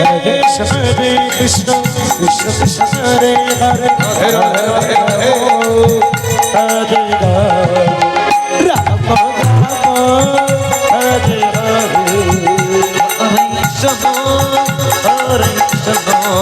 Hare Krishna Hare Krishna Krishna Krishna Hare Hare Hare Hare Hare Ram Ram Ram Hare Hare Hare Ramo, Hare Ramo,